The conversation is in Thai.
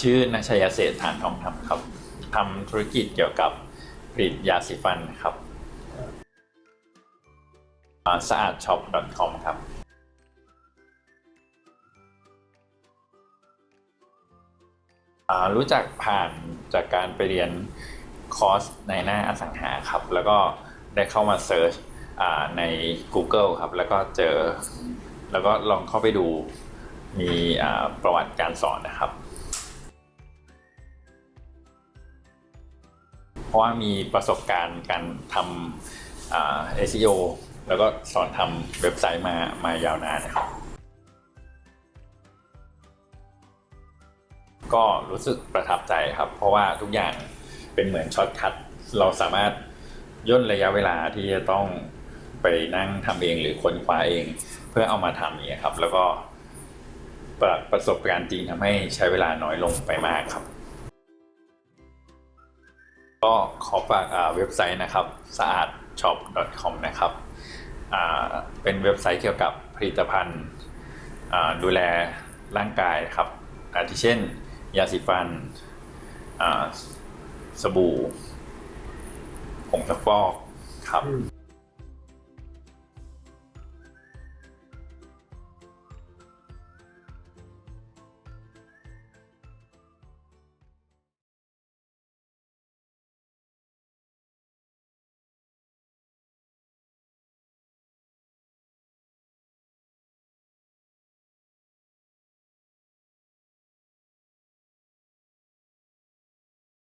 ชื่อนัชยเศรษฐานทองธรรมครับทำธุรกิจเกี่ยวกับผลิตยาสีฟันครับสะอาดช็อป .com ครับรู้จักผ่านจากการไปเรียนคอร์สในหน้าอสังหาครับ แล้วก็ได้เข้ามาเซิร์ชใน Google ครับ แล้วก็เจอ แล้วก็ลองเข้าไปดูมีประวัติการสอนนะครับ เพราะว่ามีประสบการณ์การทำอ่า SEO แล้วก็สอนทำเว็บไซต์มามายาวนานนะครับก็รู้สึกประทับใจครับ เพราะว่าทุกอย่างเป็นเหมือนช็อตคัทเราสามารถย่นระยะเวลาที่จะต้องไปนั่งทำเองหรือค้นคว้าเอง เพื่อเอามาทำอย่างเงี้ยครับ แล้วก็ประประสบการณ์จริงทำให้ใช้เวลาน้อยลงไปมากครับ ก็ขอฝากเว็บไซต์นะครับสะอาด shop com นะครับเป็นเว็บไซต์เกี่ยวกับผลิตภัณฑ์ดูแลร่างกายครับอาทิเช่น ยาสีฟันสบู่ผงซักฟอกครับ